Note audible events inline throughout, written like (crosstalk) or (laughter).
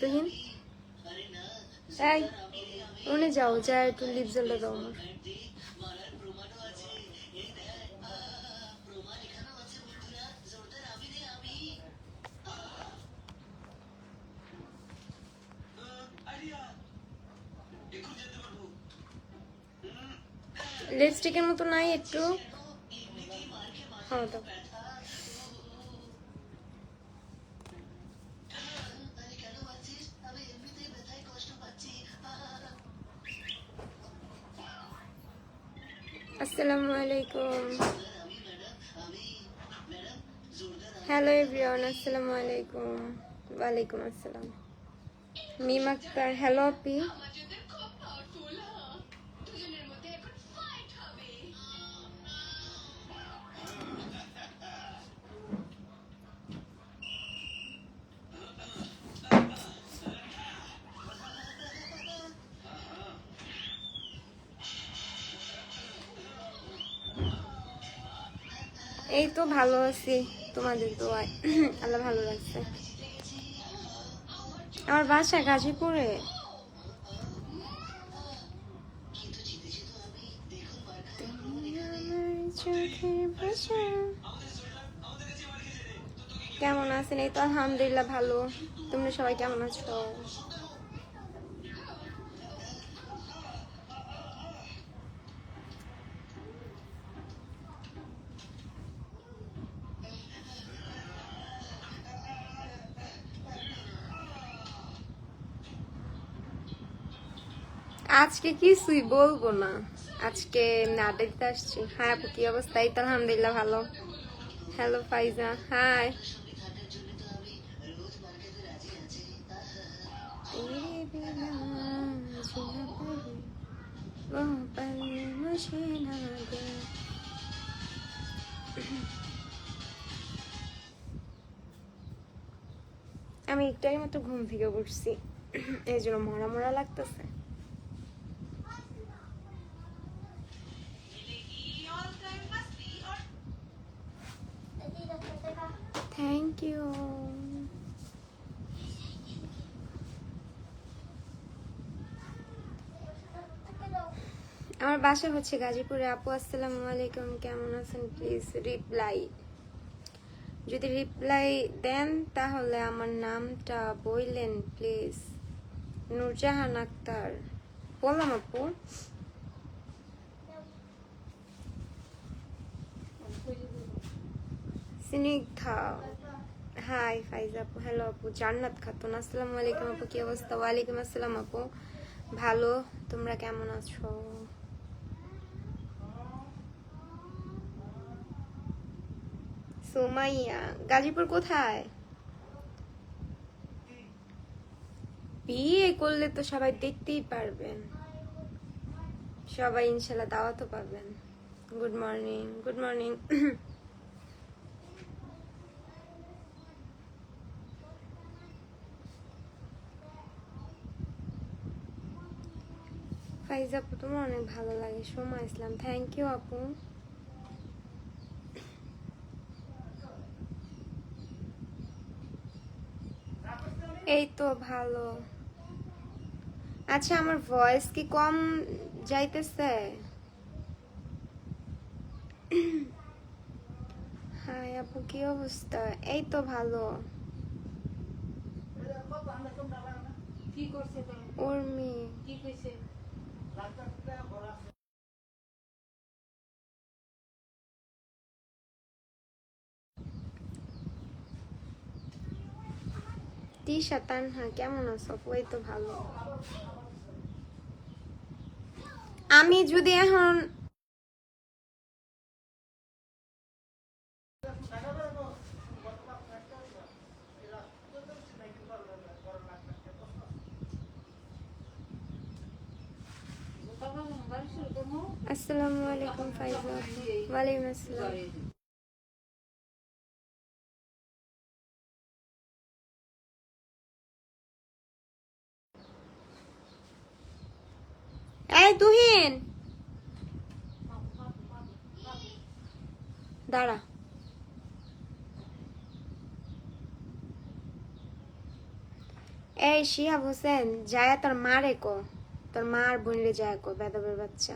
তুহিন? যাও যা একটু লিপ দাও আমার। লিপস্টিকের মতো নাই একটু। হ্যাঁ আসসালামু আলাইকুম হ্যালো এভরিওয়ান আসসালামু আলাইকুম ওয়ালাইকুম আসসালাম। মিম আক্তার হ্যালো আপি। তো ভালো আছি। তোমাদের দোয়ায়। (clears throat) আল্লাহ ভালো লাগছে আমার বাসা গাজীপুরে। কেমন আছেন? এই তো আলহামদুলিল্লাহ ভালো। তোমরা সবাই কেমন আছো? আজকে কিছুই বলব না। আজকে নাটকতে আসছি। হ্যাঁ আপু, কি অবস্থা? এই তো আলহামদুলিল্লাহ ভালো। হ্যালো ফাইজা। হাই আমি একটু মাত্র ঘুম থেকে উঠছি। এই জন্য মরা মরা লাগতেছে। থ্যাংক আমার বাসা হচ্ছে গাজীপুরে। আপু, আসসালামু আলাইকুম। কেমন আছেন? প্লিজ রিপ্লাই যদি রিপ্লাই দেন, তাহলে আমার নামটা বললেন প্লিজ নূরজাহান আক্তার। বললাম আপু। স্নিগ্ধা হাই ফাইজ আপু। হ্যালো আপু। জান্নাত খাতুন। আসসালামু আলাইকুম আপু। কি অবস্থা? ওয়ালাইকুম আসসালাম আপু। ভালো? তোমরা কেমন আছো? সোমাইয়া, গাজীপুর কোথায়? বিয়ে করলে তো সবাই দেখতেই পারবেন। সবাই ইনশাল্লাহ দাওয়াতও পাবেন। Good morning good morning Faiz আপু তোমার অনেক ভালো লাগে। সোমা ইসলাম থ্যাংক ইউ আপু। এই তো ভালো। আচ্ছা আমার ভয়েস কি কম যাইতেছে? হাই আপু কি অবস্থা? এই তো ভালো। উর্মি। কি কইছে? তিশা তানহা কেমন আছো? ওই তো ভালো। আমি যদি এখন এই তুহিন। দাঁড়া। এই, শিহাব হোসেন যায় তোর মারে কো। তোর মার বোনরে যায় কো, বেদবের বাচ্চা।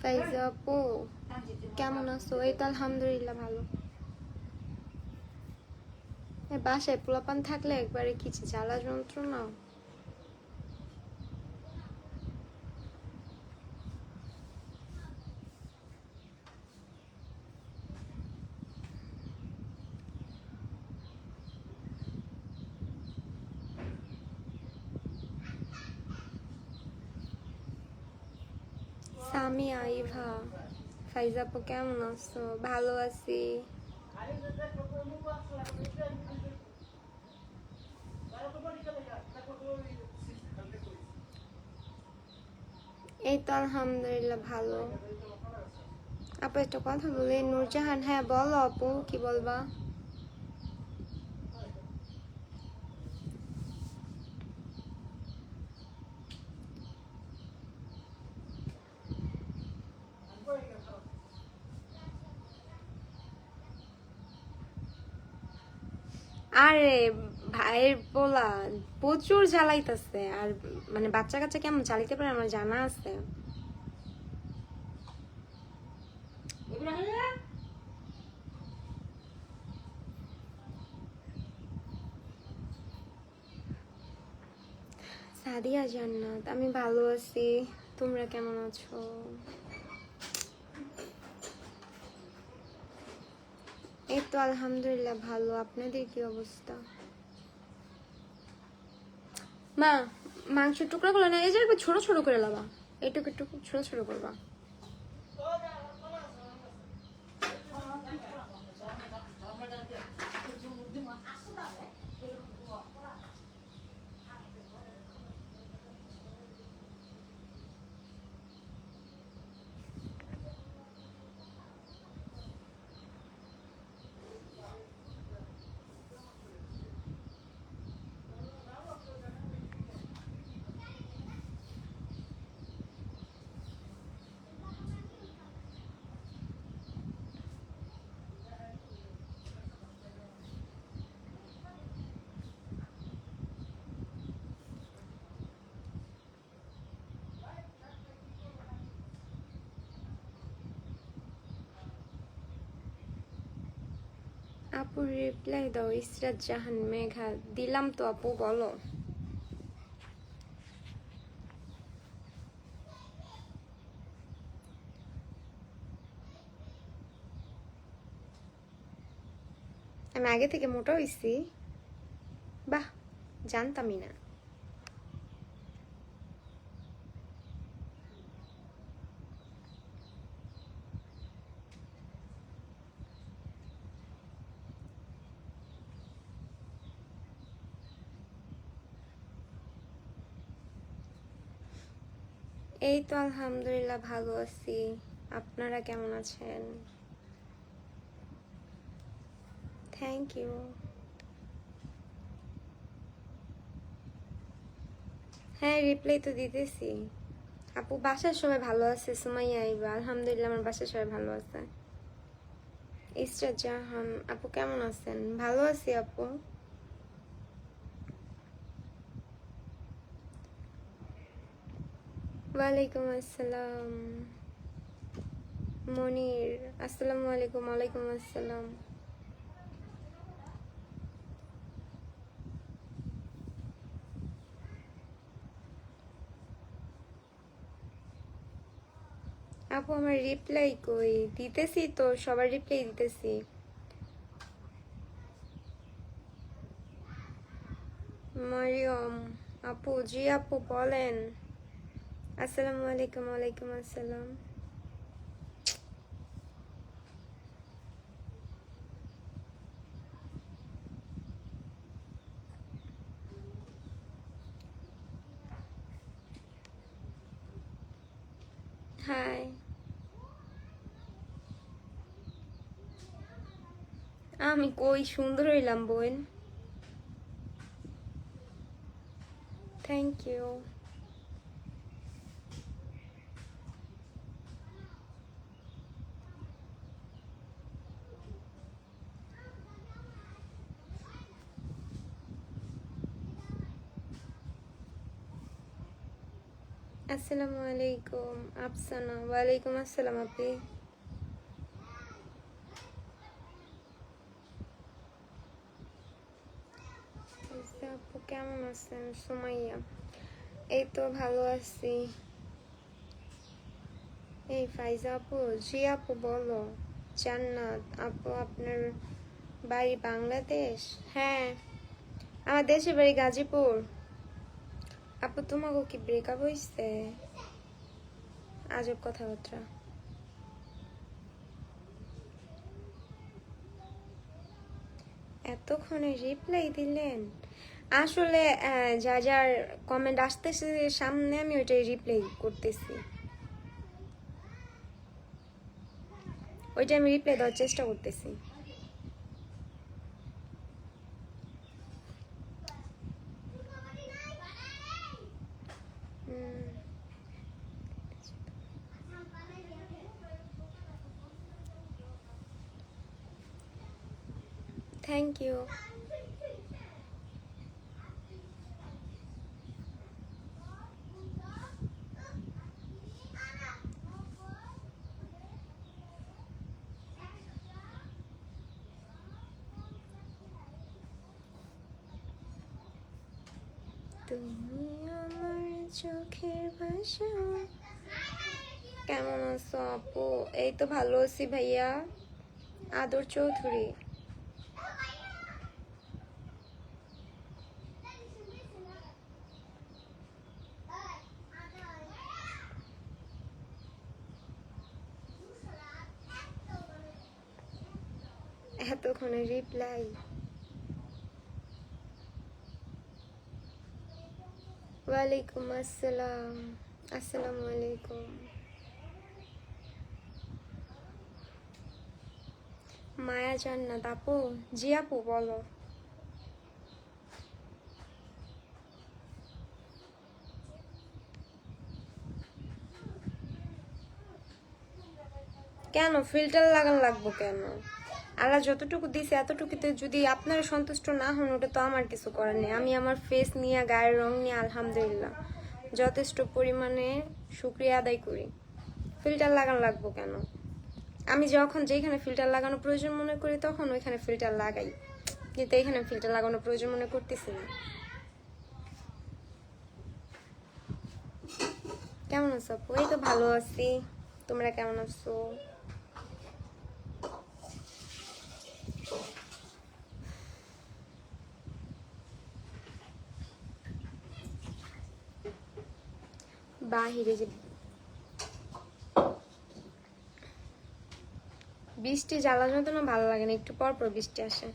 ফাইজা আপু কেমন আছো? এই তো আলহামদুলিল্লাহ ভালো। বাসায় পোলাপান থাকলে একবারে কিছু জ্বালা যন্ত্রণা। সামিয়া ইভা ফাইজা আপু কেমন আছো? ভালো আছি। এই তো আলহামদুলিল্লাহ ভালো। আপু একটা কথা বলি। নূরজাহান হ্যাঁ বলো আপু, কি বলবা? আরে ভাইয়ের পোলা প্রচুর জ্বালাইতেছে। আর মানে বাচ্চা কাচ্চা কেমন চালাইতে পারে আমার জানা আছে। সাদিয়া জান্নাত আমি ভালো আছি। তোমরা কেমন আছো? এই তো আলহামদুলিল্লাহ ভালো। আপনাদের কি অবস্থা? মা মাংস টুকরা করল না, এই যে ছোট ছোট করে লাবা। এটুকু একটু ছোট ছোট করবা। আপু রিপ্লাই দাও, ইসরাত জাহান মেঘা, দিলাম তো আপু, বলো। আমি আগে থেকে মোটা হয়েছি বাহ, জানতামই না। এই তো আলহামদুলিল্লাহ ভালো আছি। আপনারা কেমন আছেন? থ্যাংক ইউ হ্যাঁ রিপ্লাই তো দিতেছি। আপু, বাসার সবাই ভালো আছে? সুমাইয়া আইবা। আলহামদুলিল্লাহ আমার বাসার সবাই ভালো আছে। ইসরাত জাহান আপু কেমন আছেন? ভালো আছি আপু। ওয়ালাইকুম আসসালাম। মনির, আসসালামু আলাইকুম, ওয়ালাইকুম আসসালাম। আপু, আমার রিপ্লাই কই? দিতেছি তো, সবার রিপ্লাই দিতেছি। মরিয়ম, আপু, জি আপু, বলেন। আসসালামু আলাইকুম ওয়ালাইকুম আসসালাম। হাই আমি কই সুন্দর হইলাম বোন। থ্যাংক ইউ আসসালামু আলাইকুম। আফসানা, ওয়ালাইকুম আসসালাম আপনি। আপু কেমন আছেন? সুমাইয়া এই তো ভালো আছি। এই ফাইজা আপু, জি আপু বলো, জান্নাত। আপু, আপনার বাড়ি বাংলাদেশ? হ্যাঁ আমার দেশের বাড়ি গাজীপুর। আপু তোমাকে কি ব্রেকআপ হইছে? আজব কথাবার্তা। এতক্ষণে রিপ্লাই দিলেন। আসলে যা যার কমেন্ট আসতেছে সামনে, আমি ওইটাই রিপ্লাই করতেছি। ওইটা আমি রিপ্লাই দেওয়ার চেষ্টা করতেছি। থ্যাংক ইউ তুমি আমার চোখের ভাষা। কেমন আছো আপু? এই তো ভালো আছি ভাইয়া। আদর চৌধুরী। এতক্ষণে রিপ্লাই ওয়ালাইকুম আসসালাম আসসালামু আলাইকুম মায়া জান্নাত আপু জি আপু বলো কেন? ফিল্টার লাগান লাগবো কেন? আল্লাহ যতটুকু দিছে, এতটুকুতে যদি আপনারা সন্তুষ্ট না হন, ওটা তো আমার কিছু করার নেই। আমি আমার ফেস নিয়ে, গায়ের রং নিয়ে, আলহামদুলিল্লাহ, যথেষ্ট পরিমাণে শুক্রিয়া আদায় করি। ফিল্টার লাগানো লাগবো কেন? আমি যখন যেখানে ফিল্টার লাগানো প্রয়োজন মনে করি, তখন ওইখানে ফিল্টার লাগাই। কিন্তু এখানে ফিল্টার লাগানো প্রয়োজন মনে করতেছি না। কেমন আছো আপু? এই তো ভালো আছি। তোমরা কেমন আছো? বাহিরে যে বৃষ্টি জ্বালা জন্য ভালো লাগে না। একটু পর পর বৃষ্টি আসে।